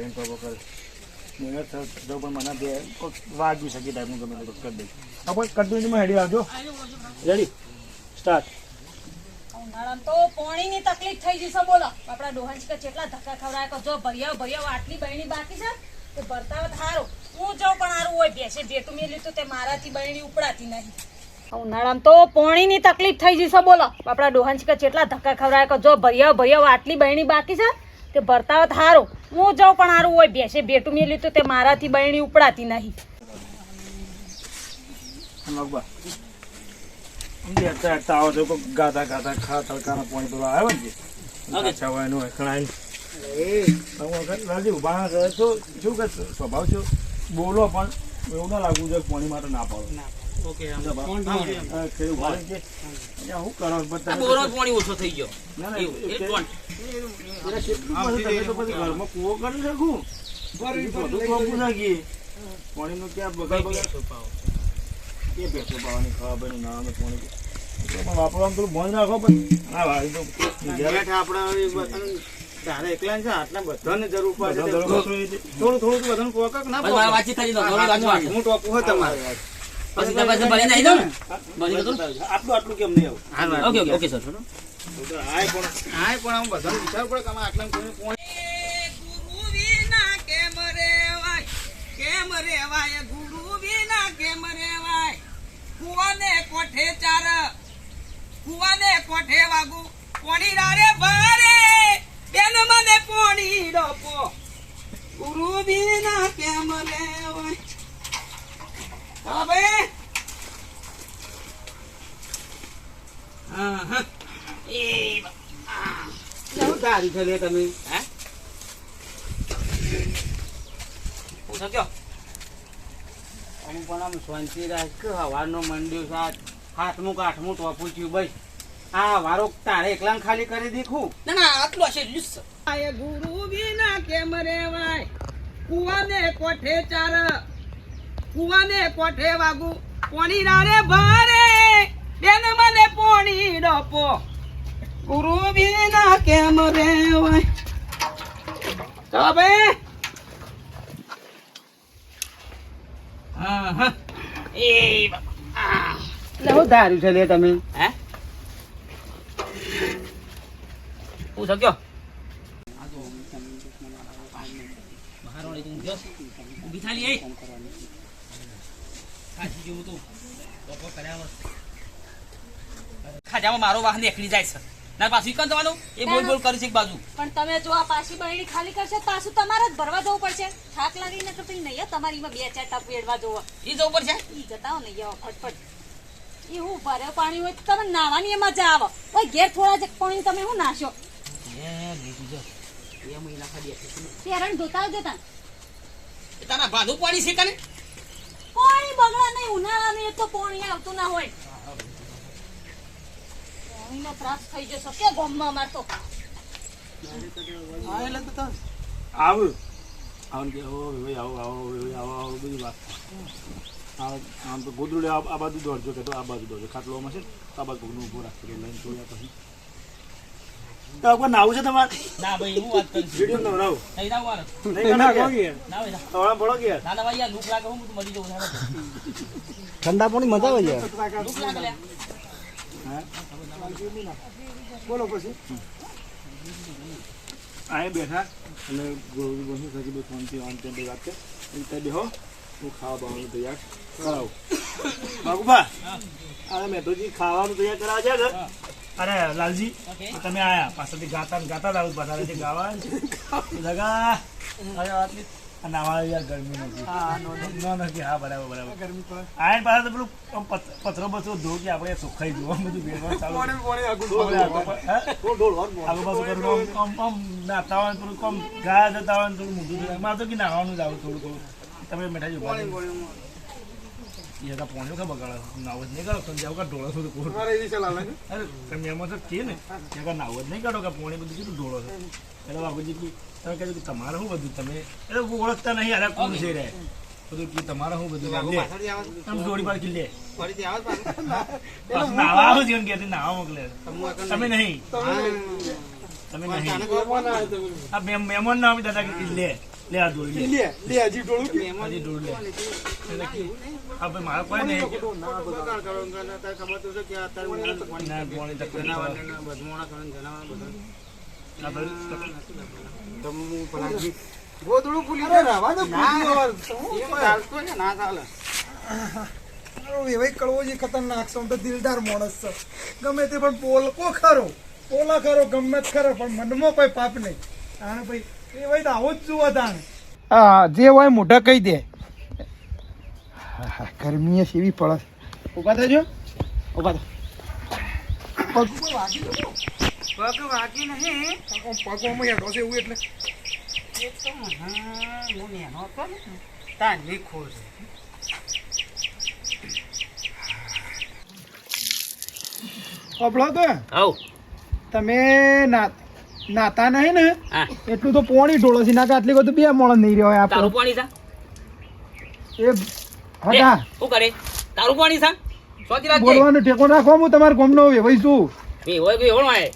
કરીને ખબર કરે. મહેનત થતો પણ મને બે વાગી શકે ટાઈપનું ગમે તે કરી દઈશ. હા પણ કન્ટિન્યુમાં હેડી આવજો. રેડી સ્ટાર્ટ ઉનાળામાં તો પોણીની તકલીફ થઈ જશે, બોલો. આપણા ડોહન કે કેટલા ધક્કા ખવડાય જો ભૈયા ભૈયા આટલી બહેણી બાકી છે, તો ભરતા હારું. હું જાઉં પણ હારું હોય, બેસે ભેટું મેલ્યું તો તે મારાથી બહેણી ઉપડાતી નહીં. ઉનાળામાં તો પોણીની તકલીફ થઈ જશે, બોલો. આપણા ડોહન કે કેટલા ધક્કા ખવડાય જો ભર્યા ભર્યા, આટલી બહેણી બાકી છે તે ભરતા હોત હારું. હું જાઉં પણ હારું હોય બેસે ભેટું મેં લીધું તે મારાથી બહેણી ઉપડાતી નહીં. ગાતા ગાતા ખા તડકાના પાણી પીવા આવ્યો ને શું કે સ્વભાવ છે બોલો પણ એવું ના લાગવું જોઈએ પાણી માટે ના પાડો. ઓકે શું કરો બોરો પાણી ઓછો થઈ ગયો. ઘરમાં કૂવો કરી શકું પાણીનું ક્યાં બગાડ બગાડ કે ભેંસો પાવાની ખાવા પાણી વાપરવાનું થોડું બંધ રાખો પણ. હા ભાઈ તો આપણે તારે એકલા છે આટલા બધાને જરૂર પડે. થોડું થોડું બધાને પોકક ના બસ મારે પોકક? વાતચીત કરી દો થોડી વાતચીત. હું ટોપું હોય તમારે. પછી તમે પાછું ભરી દો ને. ભરી તો. આટલું આટલું કેમ નહીં આવું? Okay okay okay sir. આય પણ આય પણ આમ બધાને વિચાર પડે કે આટલા કોણ ગુરુ વિના કેમ રેવાય? કેમ રેવાય ગુરુ વિના કેમ રેવાય? કુવાને કોઠે ચાર કુવાને કોઠે વાગુ? પોણી રારે ભારે બેન મને પોણી ડોપો. ગુરુ વિના કેમ રેવાય? હા ભાઈ. હા હા. એ શું ધારી છે લે તમે. હું? થક્યો અમુક પણ આમ શાંતિ રાખ કે હવારનો મંડ્યો હાથમું કાઠમું ટોપું થયું ભાઈ આ વારો તારે એકલા ખાલી કરી દીખું ના ના આટલું છે. આય ગુરુ વિના કેમ રેવાય? કુવાને કોઠે ચાર? કુવાને કોઠે વાગુ? પોણી રારે ભારે. બેન મને પોણી ડપો. ગુરુ વિના કેમ રેવાય? ચાલો ભાઈ હા હા. એ બા- આ. ધાર્યું છે લે તમે? હે? હું થક્યો બહાર વાળી તું ઊંઘ્યો છે? થાલી એ ખાસી જેવું તું ટોપો કર્યા વગર. ખાજામાં મારો વાહન એકલી જાય છે. ના પાછું ઈકન જવાનું એ બોલ બોલ કરી છે એક બાજુ. પણ તમે જો આ પાછી બહેણી ખાલી કરશે પાછું તમારે જ ભરવા જવું પડશે. થાક લાગીને તો પછી નહીં તમારી માં બે ચાર ટપ વેડવા જોવા. ઈ જવું પડશે? ઈ જતા હો નહીં આવો ફટફટ. એ હું ભરે પાણી હોય તો તમે નાવાની એ મજા આવે. ઓય ઘેર થોડા જ પાણી તમે હું નાશો? એ લીધું જો. એ મહિના ખાલી પેરણ ધોતા જતા તારા ભાદુ પાણી છે કને? પાણી બગડા નહીં ઉનાળાનું એ તો પાણી આવતું ના હોય. પાણીનો ત્રાસ થઈ જશે. કે ગામમાં અમાર તો? એટલે તો તો- આવ. આવ કે હો ભાઈ આવો આવો ભાઈ આવો આવો બધી વાત. આવ આમ તો ગોદડું આ બાજુ દોડજો કે તો આ બાજુ દોડજો. ખાટલોમાં છે આ બાજુ ઊભો રાખજો લઈને જોયા પછી. તો કોઈ નાવું છે તમારે? ના ભાઈ હું વાત કરું વિડિયો નો નાવ થઈ ના વાર નહીં ના કે? ના ભાઈ તોળા પડો કે? ના ના ભાઈ યાર લૂક લાગે હું તો મરી જઉં ઠંડા પાણી મજા આવે યાર દુખ લાગે. લે. બોલો પછી. આય બેઠા. અને ગોળી બોલી થકી બે ફોનથી ઓન તે વાત કે એ તે બેહો. હું ખાવા બાવાનું તૈયાર કરાવું. બાબુભા તો જી ખાવાનું તૈયાર કરાવવા છે અરે લાલજી તમે આયા. પાછળથી ગાતા ગાતા લાવું બધા જે ગાવા જગા અરે આટલી આ નાવા યાર ગરમી નથી. હા નથી. હા બરાબર બરાબર. ગરમી આયન તો પેલું પથરો બથરો ધો કે આપણે સુખાઈ જવું. આમ બધું ભેગું ચાલુ. આગળ પાછું કરવું આમ- આમ આમ નાતા હોય થોડું આમ ગયા જતા હોય થોડું મોઢું. મારે તો કે નાવાનું જ આવું થોડું થોડું. તમે મેઠાઈ ઊભા રહો. એ હતા પોણીઓ ખા બગાડે નાવો જ નહીં કરો તો જાવ કા ઢોળો છો તો કોણ અરે તમે એમાં તો કે ને? કે કા નાવો જ નહીં કાઢો કે પોણી બધું કીધું છે. એટલે બાપુજી કે તમે કહેજો કે તમારે શું બધું? તમે એટલે હું ઓળખતા નહીં અરે કોણ છે રે? બધું કે તમારે શું બધું લે. આમ જોડી પાડ લે. ફરીથી આવે પાછું. નાવા આવું એમ કે નાવા મોકલે. તમુ આગળ તમે નહીં. નહીં. તમે નહીં. આ મહેમાન ના આવી દાદા કે લે. લે આ ડોળી લે. લે લે હજી ડોળું કે? હજી ડોળી લે. હા ભાઈ કોઈ નહીં. બગાડ કરો ને તારે ખબર તો છે કે અત્યારે ઉનાળાનું પાણી ના પાણી તકલીફ જનાવરને બધું માણસ હોય ને જનાવર બધું. ના ભાઈ તો હું પેલા ગોદડું ફૂલી ગયું. ના. એમ ચાલતું છે ના ચાલે. મારો વેવાઈ કડવોજી ખતરનાક છે તો દિલદાર માણસ છે. ગમે તે પણ પોલકો ખરો? પોલા ખરો ગમે ખરો પણ મનમાં કોઈ પાપ નહીં. આને ભાઈ વેવાઈ તો આવો જ જુઓ તાણે. હા જે હોય મોઢા કહી દે. ગરમી સેવી પડે ઊભા થજો. ઊભા થો. પગ વાગી નહીં. પગમાં હેઠો છે એવું એટલે. એક તો હા હું નેનો હતો ને. તો? આવ. તમે ના નાતા નહીં ને એટલું તો પોણી ઢોળો છે નાકા આટલી બધું બે મોણ નહીં રહ્યો તારું પાણી છે? એ હતા શું કરે? તારું પાણી છે? સોચી રાખજે. બોલવાનું ટેકો નાખો હું તમારા ગામનો ભાઈ શું એ હોય કે હોણ આય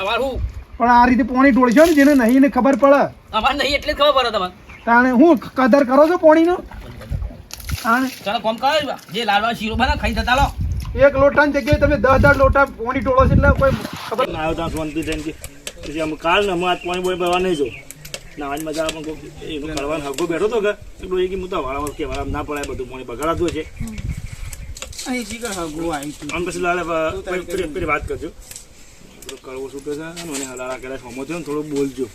અમાર હું? પણ આ રીતે પોણી ઢોળશો ને જેને નહીં ને ખબર પડે. અમાર નહીં એટલે ખબર પડે તમારે તાણે હું કદર કરો છો પોણીનો? તાણે. ચાલો કોમ કરો જે. લાલવા શીરો બના ખાઈ જતા લો એક લોટાની જગ્યાએ તમે દસ હજાર લોટા પોણી ઢોળો છે એટલે કોઈ ખબર આવ્યો ત્યાં કે પછી અમે કાલ ને અમે આજ પાણી બોણી ભરવા નહીં જો નાવાની મજા આવે પણ એનું કરવાનો હગો બેઠો તો કે એટલું એ કે હું વાળા કે વાળા ના પડાય બધું પાણી બગાડાતું છે. આમ પછી લાલે પેલી- વાત કરજો. કરવો શું કે છે મને હલાળા કર્યા છે. ને થોડું બોલજો.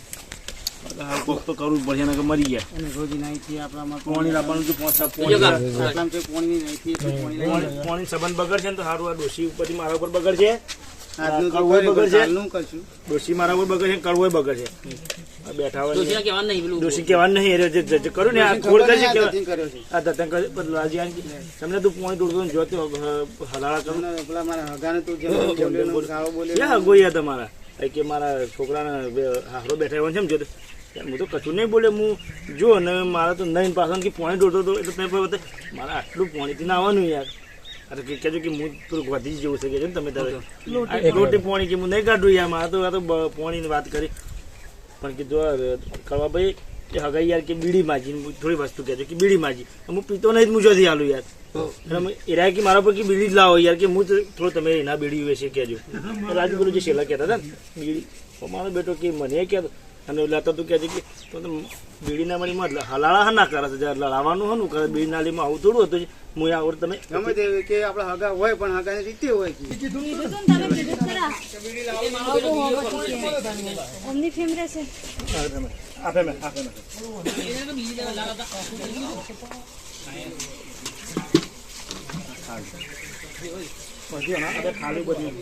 કોક તો કરવું જ પડશે કે મરી ગયા. અને રોજ નાઈથી આપણામાં પાણી રાખવાનું તો પાંચ સાત પાણી. કામ. આટલામાં નાઈથી પાણી પાણી પાણી સંબંધ બગડશે ને તો સારું આ ડોશી ઉપરથી મારા ઉપર બગડશે. ડોશી મારા કડવો આ બેઠા હોય ડોશી કહેવાનું નહીં કર્યું ને આ ખોડ આ છે. કરે તમને તું પોણી દોડતો જોતો હલાળા કરું. પેલા મારા હગાને તું તમારા? કે મારા છોકરાને હારો બેઠા હોય છે એમ જોતો હું તો કશું નહીં બોલે હું જો ને મારા તો નહીં પાછળ કે પોણી દોડતો હતો એટલે મારે આટલું પોણીથી ના આવવાનું યાર. અરે કે કહેજો કે હું થોડુંક વધી જેવું છે. કે છે ને તમે તારે. રોટી પોણી. કે હું નહીં કાઢું યાર મારે તો આ તો પોણીની વાત કરી. પણ કે જો કરવા ભાઈ કે હગાઈ યાર કે બીડી માજી. થોડી વસ્તુ કહેજો કે બીડી માજી. હું પીતો નહીં હું જોથી આલું યાર. એરા કે મારા પર કે બીડી જ લાવો યાર કે હું થોડો તમે એના બીડી વિશે કહેજો. રાજુ પેલું જે છેલ્લા કહેતા હતા ને બીડી. મારો બેટો કે મને કહેતો અને લેતા તું કહે છે કે તો બીડીના મણીમાં હલાળા હા ના કરે છે. જ્યારે લડાવવાનું હનું કરે બીડી નાલીમાં આવું થોડું હતું હું આવડ તમે ગમે તે કે આપણે હગા હોય પણ હગાની રીતે હોય કે. અમની ફેમરે છે આપે મેં આપે ખાલી બધી.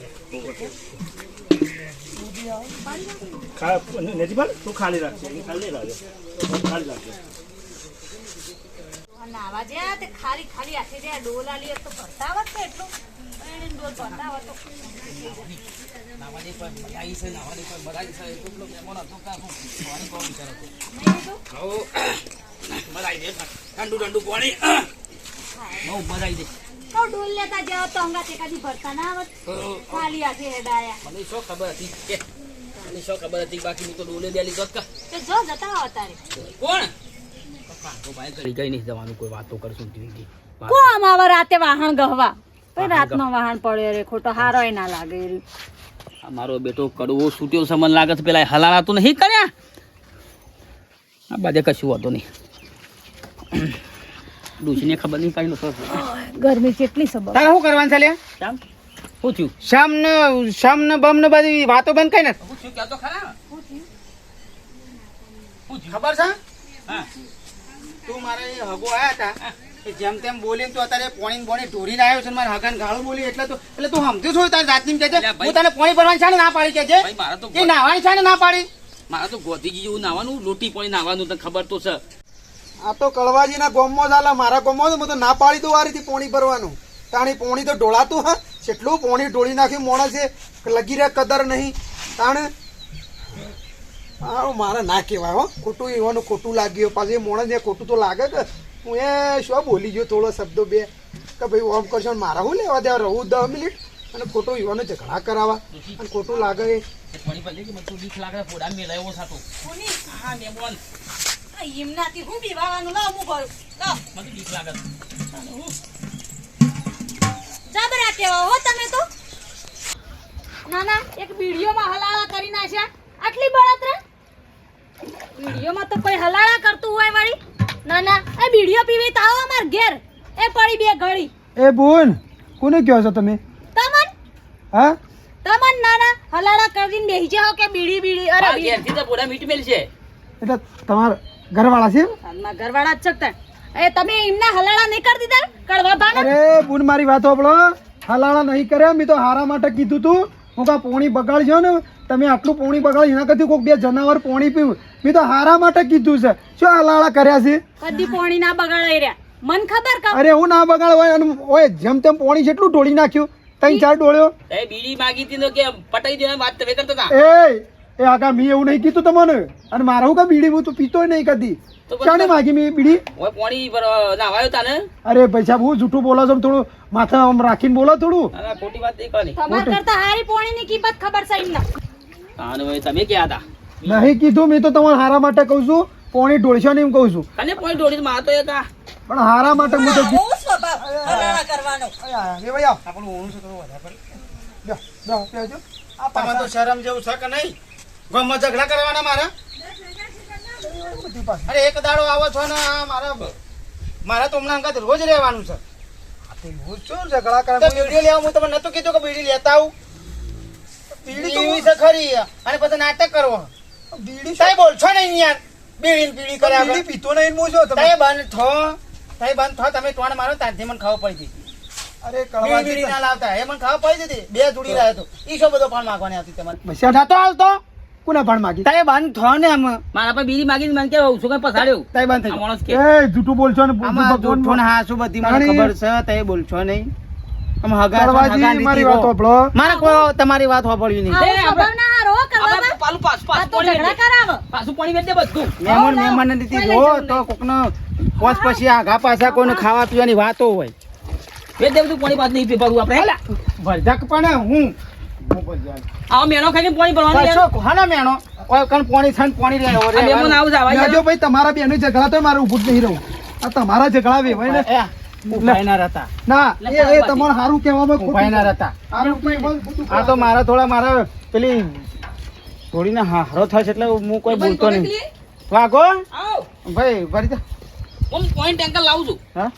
તું ખાલી રાખશે એ ખાલી નહીં ખાલી તે આલી તો એટલું ડોલ બતાવત તો તો ડોલ લેતા જાઓ તો અંગા ચેકાથી ભરતા ના આવત ખાલી હાથે હેડાયા. મને શું ખબર હતી? મને શું ખબર હતી બાકી હું તો ડોલે દે લીધો કા. તો જો જતા આવો તારે કોણ? તો ભાઈ કરી ગઈ નહીં જવાનું કોઈ વાતો કરશું ટીવી કોમ આવા રાતે વાહણ ગહવા? પછી રાતનો વાહણ પડ્યો રે ખોટો હારો ના લાગે રે આ બેટો કડવો છૂટ્યો છે લાગે છે પેલા હલાળા તો નહીં કર્યા? આ બાજે કશું હોતો નહીં. ડૂસીને ખબર નહીં કઈ નતો ગરમી કેટલી સબર તારે શું કરવાનું છે લ્યા? થયું? શામ ને શામ ને બમ ને બધી વાતો બંધ કઈ ને પૂછ્યું કે તો ખરા? ખબર છે? હા. તું મારે હગો આયા હતા જેમ તેમ બોલી તો અત્યારે પોણી ને બોણી ઢોરીને આવ્યો છે ને મારે હગન ગાળું બોલી એટલે તો એટલે તું સમજુ છો તારી જાતની કે છે? ભાઈ. હું તને પોણી ભરવાની છે ને ના પાડી કે છે? ભાઈ એ નાવાની છે ને ના પાડી? મારા તો ગોધીજી જેવું નાવાનું લોટી પોણી નાવાનું તને ખબર તો છે. આ તો કળવાજીના ગોમમાં ચાલે મારા ગોમમાં માં હું તો ના પાડી દઉં આ રીતે પોણી ભરવાનું. તાણી પોણી તો ઢોળાતું હા. જેટલું પોણી ઢોળી નાખ્યું મોણા છે લગી રહ્યા કદર નહીં. તાણે મારે ના કહેવાય હો. ખોટું એવાનું ખોટું લાગ્યું. પાછું એ મોણસને ખોટું તો લાગે કે હું એ શું બોલી ગયો થોડો શબ્દો બે. કે ભાઈ ઓમ કરશો મારા હું લેવા દેવા રહું દસ મિનિટ? અને ખોટું યુવાનો ઝઘડા કરાવવા. અને ખોટું લાગે એ. એ પાણી પર લઈ મને બીક લાગે ફોડા મેલાયો સાતો હા બીવાવાનું લાવ કરું જબરા કેવા હો તમે તો. ના ના એક વિડીયોમાં હલાળા કરી નાખ્યા. આટલી બળતરા વિડીયોમાં તો કોઈ હલાળા કરતું હોય વળી. ના ના એ વીડિયો પીવી તો આવો અમાર ઘેર. એ પડી બે ઘડી. એ બોન કોને કહો છો તમે? તમન? હા? તમન ના ના હલાળા કરીને બેહી જાઓ કે બીડી બીડી અરે ઘેરથી તો બોડા મીઠ મેલ છે. એટલે તમાર ઘરવાળા છે ઘરવાળા જ શકતા એ તમે એમના હલાળા નહીં કરી દીધા? કડવા ભાના અરે બુન મારી વાત આપણો હલાળા નહીં કર્યા મેં તો હારા માટે કીધું તું. હું કા પોણી બગાડજો ને? તમે આટલું પોણી બગાડ એના કરતી કોઈક બે જનાવર પોણી પીવું. મેં તો હારા માટે કીધું છે. શું હલાળા કર્યા છે? કદી પોણી ના બગાડાઈ રહ્યા. મન ખબર કા? અરે હું ના બગાડ હોય અને ઓય જેમ તેમ પોણી જેટલું ઢોળી નાખ્યું. તઈ ચાર ડોળ્યો એ બીડી માગી હતી તો કે પટાઈ દેવાની વાત તમે કરતા હતા એ એ આગા મેં એવું નહીં કીધું તમને. અને મારે હું કા બીડી હું તો પીતોય નહીં કદી. ચાને માગી મેં બીડી? ઓય પાણી પર નાવાયો તાને? અરે પૈસા બહુ જૂઠું બોલો છો થોડું માથા આમ રાખીને બોલો થોડું. ના, ના, ખોટી વાત નહીં કરવાની તમાર કરતા હારી પાણી ની કિંમત ખબર છે એમને. અને હવે તમે ક્યાં હતા? નહીં કીધું મેં તો તમારા હારા માટે કહું છું. પોણી ઢોળશો નહીં એમ કહું છું. અને પોણી ઢોળી? માર તો એક પણ હારા માટે હું તો બહુ સ્વભાવ કરવાનો. આપણું ઓણું છે તો વધારે પડે. તમારે તો શરમ જેવું છે કે નહીં? ગામમાં ઝઘડા કરવાના મારા? અરે એક દાડો આવો છો ને મારા મારા તો હમણાં અંગાત રોજ રહેવાનું છે. શું ઝઘડા કરે બીડી લેવા હું તમને નતું કીધું કે બીડી લેતા આવું? બીડી છે ખરી અને પછી નાટક કરવો બીડી તઈ બોલશો નહીં યાર બીડી બીડી કર્યા બીડી પીતો નહીં હું શું તમે? બંધ થો તઈ બંધ થો તમે ટોણ મારો ત્યાંથી મને ખાવ પડી હતી અરે બીડી કળવાજી બીડી ના લાવતા એ મને ખાવા પડી જતી બે જોડી રહ્યો હતો ઈ શું બધો પણ માગવાની આવતી તમારે? પૈસા આવતો કોને ભાણ માગી? તારે બંધ થો ને આમ. મારા પર બીડી માગીને મને કે ઉસુ કે પસાડ્યો? તારે બંધ આ થઈ માણસ કે. એ જૂઠું બોલશો ને આમાં ભગવાન જૂઠું ને હાસું બધી મને ખબર છે તે બોલશો નહીં. આમ હગા મારી વાત હોભળો મારે કોઈ તમારી વાત હોભળી નહીં. એ ના હારો કરવા. આપણે પાલું પાછું તો ઝઘડા વેચે. પાછું પાણી વેચે બધું. મહેમાન મહેમાન નીતિ જો તો કોકનો પોચ પછી આગા પાછા કોઈને ખાવા પીવાની વાતો હોય. વેચ બધું પાણી પાછું નહીં પીવાનું આપણે. ભરધક પણ હું. આવો મેણો ખાઈને પાણી ભરવાનું યાર. હાના મેણો? કોઈ કણ પાણી આવું જો ભાઈ તમારા બેનો ઝઘડા તો મારે ઉભું જ નહીં રહું આ તમારા ઝઘડા વેવાય ને. ઉભાઈ ના રહેતા. ના એ એ તમારે સારું કહેવામાં ઉભાઈ ના રહેતા. આ તો મારા થોડા મારા પેલી થોડીને હારો છે એટલે હું કોઈ બોલતો નહીં. વાગો આવો. ભાઈ ભરી જા. હું પોઈન્ટ ટેન્કર લાવું છું. હા?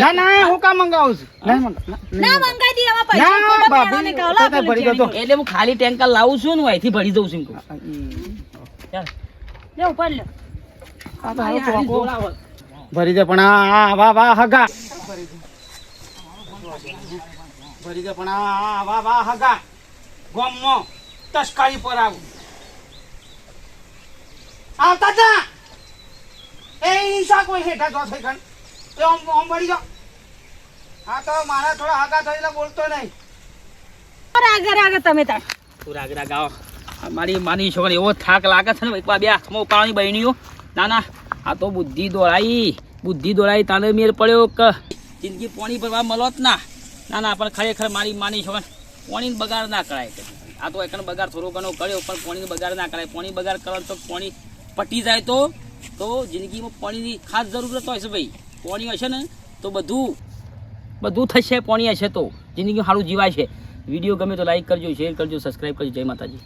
ના ના હું કામ મંગાવું છું? ના ના મંગાઈ દી આમાં પૈસા ના, ખોટા ભાભી, મેળાને કહો, લા તો ભરી દો એટલે હું ખાલી ટેન્કર લાવું છું ને હું અહીંથી ભરી દઉં છું ચાલ. લે ઉપર લે. આ તો હારો ચોકો. ભરી દે પણ આ આ વાહ વાહ હગા. ભરી દે પણ આ વાહ વાહ હગા. ગોમમાં તસ્કારી પર આવું. આવતા જા. એ ઈશા કોઈ હેઠા જો થઈ ગણ એ ઓમ ઓમ ભરી જાઓ. હા તો મારા થોડા હગા થઈને બોલતો નહીં. આગળ આગળ તમે તાર. તું રાગ રાગ આવો. મારી માની છોકરી એવો થાક લાગે છે ને એકવાર બે હાથમાં ઉપાડવાની બહેણીઓ ના ના આ તો બુદ્ધિ દોડાઈ. બુદ્ધિ દોડાઈ તાને મેર પડ્યો કે જિંદગી પાણી ભરવા મળો જ ના. ના ના પણ ખરેખર મારી માની છોકરી પાણીનો બગાડ ના કરાય આ તો એકનો બગાડ થોડો ઘણો કર્યો પણ પાણીનો બગાડ ના કરાય. પાણી બગાડ કરો તો પાણી પટી જાય તો તો જિંદગીમાં પાણીની ખાસ જરૂરત હોય છે ભાઈ. પાણી હશે ને, તો બધું બધું થશે, પાણી હશે તો. જિંદગી સારું જીવાય છે. વીડિયો ગમે તો લાઈક કરજો શેર કરજો સબસ્ક્રાઈબ કરજો. જય માતાજી.